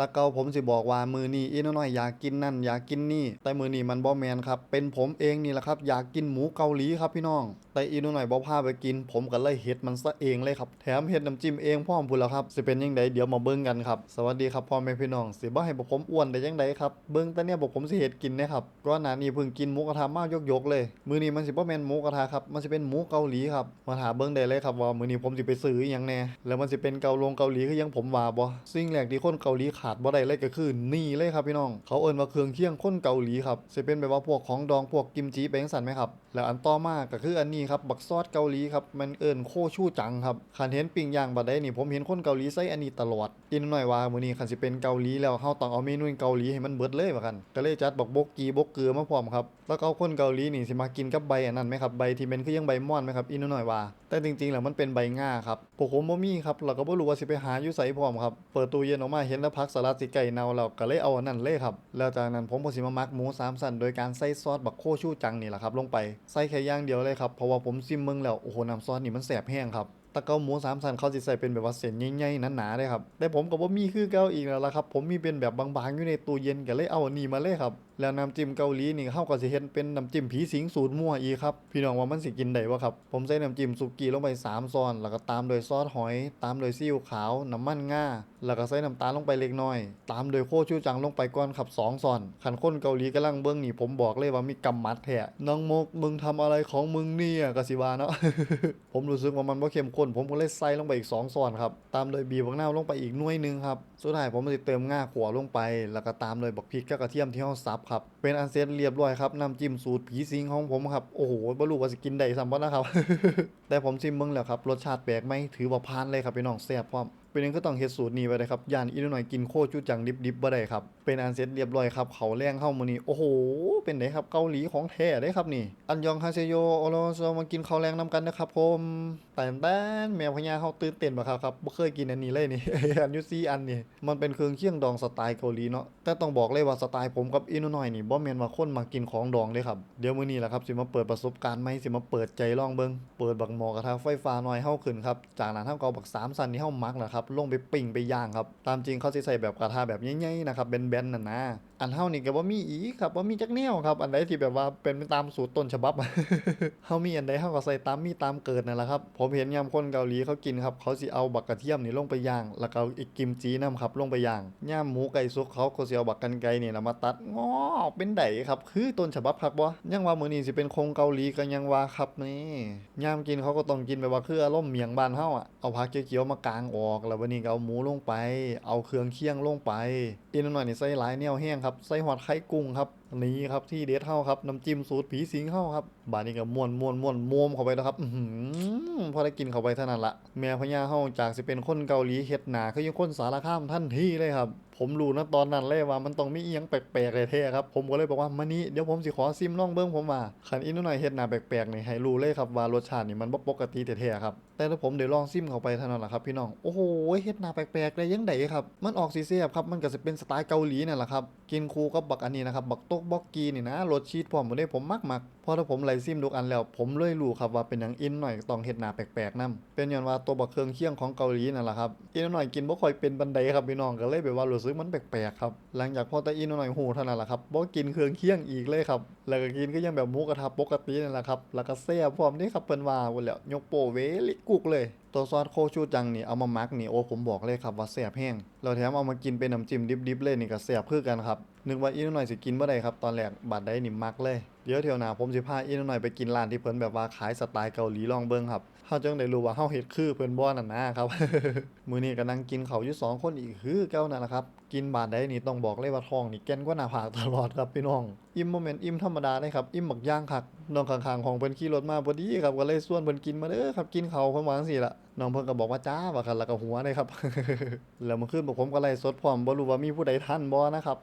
ตะเกาผมสิบอกว่ามือนี้อีน้อยอยากกินนั่นอยากกินนี่ แต่มือนี้มันบ่แมนครับ เป็นผมเองนี่แหละครับอยากกินหมูเกาหลีครับพี่น้อง แต่อีน้อยบ่พาไปกิน ผมก็เลยเฮ็ดมันซะเองเลยครับ แถมเฮ็ดน้ำจิ้มเองพร้อมพุ่นแล้วครับสิเป็นยังไงเดี๋ยวมาเบิ่งกันครับ สวัสดีครับพ่อแม่พี่น้องสิบ่ให้พวกผมอ้วนได้ยังไงครับเบิ่งแต่เนี่ยพวกผมสิเฮ็ดกินนะครับก่อนหน้านี้เพิ่งกินหมูกระทะมากยกๆเลย มือนี้มันสิบ่แมนหมูกระทะครับมันสิเป็นหมูเกาหลีครับมาหาเบิ่งได้เลยครับว่ามือนี้ผมสิไปซื้ออีหยังแน่แล้วมันสิเป็นเกาลงเกาหลีคือยังผมว่าบ่สิ่งแรกที่คนเกาหลีขาดบ่ได้เลยก็คือนี่เลยครับพี่น้อง เขาเอิ้นว่าเครื่องเคียงคนเกาหลีครับสิเป็นแบบว่าพวกของดองพวกกิมจิไปจังซั่นไหมครับ แล้วอันต่อมาก็คืออันนี้ครับบักซอสเกาหลีครับมันเอิ้นโคชูจังครับคันเห็นปิ้งย่างบัดใดนี่ผมเห็นคนเกาหลีใส่อันนี้ตลอดกินหน่อยว่ามื้อนี้คันสิเป็นเกาหลีแล้วเฮาต้องเอาเมนูเกาหลีให้มันเบิดเลยว่ากันก็เลยจัดบักบกกีบกเกลือมาพร้อมครับแล้วก็เอาคนเกาหลีนี่สิมากินกับใบอันนั้นไหมครับใบที่เป็นคือยังใบม่อนไหมครับอีนหน่อยว่า แต่จริงๆแล้วมันเป็นใบง่าครับผมบ่มีครับเราก็บ่รู้ว่าสิไปหาอยู่ไสพร้อมครับเปิดตู้เย็นออกมาเห็นแล้วพักสลัดสิไก่เน่าเราก็เลยเอาอันนั้นเลยครับ แล้วจากนั้นผมก็สิมามักหมูสามสันโดยการใส่ซอสบักโคชูจังนี่แหละครับลงไปใส่แค่ย่างเดียวเลยครับเพราะว่าผมซิมมึงแล้วโอ้โหน้ำซอสนี่มันแสบแห้งครับตะเกาหมูสามสันเขาจะใส่เป็นแบบว่าเส้นใหญ่ๆหนาๆเลยครับแต่ผมก็บ่มีคือเก้าอีกแล้วล่ะครับ ผมมีเป็นแบบบางๆอยู่ในตู้เย็นก็เลยเอาอันนี้มาเลยครับ แล้วน้ำจิ้มเกาหลีนี่เฮาก็สิเฮ็ดเป็นน้ำจิ้มผีสิงสูตรมั่วอีครับพี่น้องว่ามันสิกินได้บ่ครับ ผมใส่น้ำจิ้มสุกี้ลงไปสามซอน แล้วก็ตามโดยซอสหอย ตามโดยซีอิ๊วขาว น้ำมันง่า แล้วก็ใส่น้ำตาลลงไปเล็กน้อย ตามโดยโคชูจังลงไปก่อนครับ2ซอนขันคนเกาหลีกำลังเบิ่งนี่ผมบอกเลยว่ามีกำมัดแท้น้องมกมึงทำอะไรของมึงเนี่ยกสิวาเนาะผมรู้สึกว่ามันบ่เข้มข้นผมก็เลยใส่ลงไปอีก2ซอนครับตามโดยบีบักนาลงไปอีกหน่วยหนึงครับสุดท้ายผมจะเติมง่าขัวลงไป แล้วก็ตามโดยบักพริกกับกระเทียมที่เฮาสับครับ เป็นอันเซตเรียบร้อยครับน้ำจิ้มสูตรผีสิงของผมครับ โอ้โหบรรลุว่าสกินได้สัมบ่นะครับ แต่ผมชิมมึงแล้วครับ รสชาติแปลกไหมถือว่าพานเลยครับพี่น้องแซ่บพร้อม เป็นยังก็ต้องเฮ็ดสูตรนี้ไว้เลยครับย่านอีกหน่อยกินโคจูจังดิบๆบ่ได้ครับเป็นอันเสร็จเรียบร้อยครับเขาแรงเข้ามื้อนี้โอ้โห เป็นไดครับเกาหลีของแท้เด้ครับนี่ อันยองฮาเซโยโอโรโซมากินข้าวแรงนํกันนะครับผมแต่แต้นแมวพญาเฮาตื่นเต้นบ่ครับครับบ่เคยกินอันนี้เลยนี่อันยู่อันนี่มันเป็นเครื่องเคียงดองสไตล์เกาหลีเนาะแต่ต้องบอกเลยว่าสไตล์ผมกับอีกหน่อยนี่บ่แม่นว่าคนมากินของดองเด้ครับเดี๋ยวมื้อนี้แหละครับสิมาเปิดประสบการณ์ใหม่สิมาเปิดใจลองเบิ่งเปิดบักหมอกระทะไฟฟ้าหน้อยเฮาขึ้นครับจากนั้นเฮาก็เอาบักสามสันที่เฮามักนะครับลงไปปิ่งไปย่างครับ ตามจริงเขาสิใส่แบบกระทะแบบง่ายๆนะครับแบนๆน่ะนะอันเฮานี่ก็บ่มีอีกครับบ่มีจักแนวครับอันใดที่แบบว่าเป็นไปตามสูตรต้นฉบับเฮามีอันใดเฮาก็ใส่ตามมีตามเกิดนั่นแหละครับผมเห็นยามคนเกาหลีเขากินครับเขาสิเอาบักกระเทียมนี่ลงไปย่าง แล้วก็เอาอีกกิมจีนํครับลงไปย่างยามหมูไก่สุกเขาก็สิเอาบักกันไก่นี่ละมาตัดงอเป็นไดครับ คือต้นฉบับคักบ่ยังว่ามื้อนี้สิเป็นคงเกาหลีก็ยังว่าครับนี่ยามกินเขาก็ต้องกินแบบว่าคืออารมณ์เมียงบ้านเฮาอะเอาผักเขียวๆมากางออก แล้ววันนี้ก็เอาหมูลงไป เอาเครื่องเคียงลงไปอีกหน่อยนี่ใส่หลายแนวแห้งครับไส้หวัดไข่กุ้งครับอันี่ครับที่เด็ดเฮาครับน้ำจิ้มสูตรผีสิงเฮาครับบาดนี้ก็ม่วนม่วนม่วนม่วมเข้าไปแล้วครับอพอได้กินเข้าไปเท่านั้นละแม่พญาเฮาจากสิเป็นคนเกาหลีเฮ็ดหนาคือยังคนสารคามทันที่เลยครับ ผมรู้นะตอนนั้นเลยว่ามันต้องมีอียงแปลกๆเลยแท้ครับผมก็เลยบอกว่ามานี่เดี๋ยวผมสิขอซิมลองเบิ่งผมว่าคันอีกหน่อยเฮ็ดหนาแปลกๆนี่ให้รู้เลยครับว่ารสชาตินี่มันบ่ปกติแท้ๆครับแต่ถ้าผมได้ลองซิมเข้าไปเท่านั้นละครับพี่น้องโอ้โหเฮ็ดหนาแปลกๆได้ยังไดครับมันออกสิแซ่บครับมันก็สิเป็นสไตล์เกาหลีนั่นแหละครับกินคู่กับบักอันนี้นะครับบักตกบ็อกกีนี่นะรสชีสพร้อมบ่ได้ผมมักๆพอถ้าผมไล่ซิมทุกอันแล้ว ผมเลยรู้ครับว่าเป็นหยังอินหน่อยต้องเฮ็ดหน้าแปลกๆนํเป็นย้อนว่าตัวบักเครื่องเคียงของเกาหลีนั่นแหละครับอินหน่อยกินบ่ค่อยเป็นบันไดครับพี่น้องก็เลยแบบว่ารู้สึกมันแปลกๆครับหลังจากพอตาอินหน่อยหูเท่านั้นแหละครับบ่กินเครื่องเคียงอีกเลยครับแล้วก็กินก็ยังแบบหมูกระทะปกตินั่นแหละครับแล้วก็แซ่บพร้อมนี่ครับเพิ่นว่าพุ่นแล้วยกโปเวลิกุกเลย ตัวซอสโคชูจังนี่เอามามักนี่โอ้ผมบอกเลยครับว่าแสบแห้งเราแถมเอามากินเป็นน้ำจิ้มดิบๆเลยนี่ก็แซ่บคือกันครับนึกว่าอีนหน่อยสิกินบ่ได้ครับตอนแรกบัดได้นี่มักเลย เดี๋ยวเที่ยวหน้าผมสิพาอีนหน่อยไปกินร้านที่เพิ่นแบบว่าขายสไตล์เกาหลีลองเบิ่งครับเฮาจังได้รู้ว่าเฮาเฮ็ดคือเพิ่นบ่นั่นนะครับ มื้อนี้ก็นั่งกินข้าวอยู่สองคนอีกคือเก่านั่นแหละครับ กินบาดใดนี่ต้องบอกเลยว่าท้องนี่แก่นกว่าหน้าผากตลอดครับพี่น้อง อิ่มบ่แม่นอิ่มธรรมดาเลยครับ อิ่มบักย่างคักน้องข้างๆของเพิ่นขี่รถมาพอดีครับก็เลยชวนเพิ่นกินมาเด้อครับกินข้าวเพิ่นว่าจังซี่ล่ะน้องเพิ่นก็บอกว่าจ้าว่าคั่นแล้วก็หัวเลยครับแล้วเมื่อคืนพวกผมก็ไล่สดพร้อมบ่รู้ว่ามีผู้ใดทันบ่นะครับ